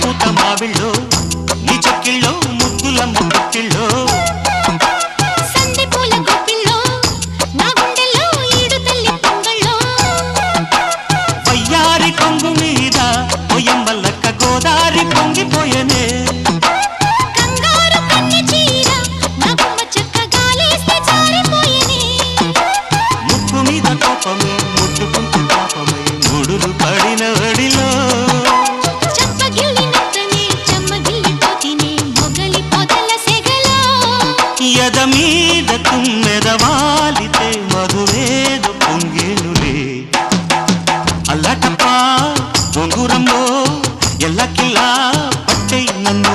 పూత మావిళ్ళో నీ చక్కిళ్ళో తల్లి పొంగళ్ళో వయ్యారి కొంగు మీద పొయ్యమ్మల్లక్క గోదారి మీద తుమ్మెద వాలితే మగువేద పొంగేనులే. అల్లటప్ప గొంగురంలో ఎల్లకిల్లా పచ్చై నన్ను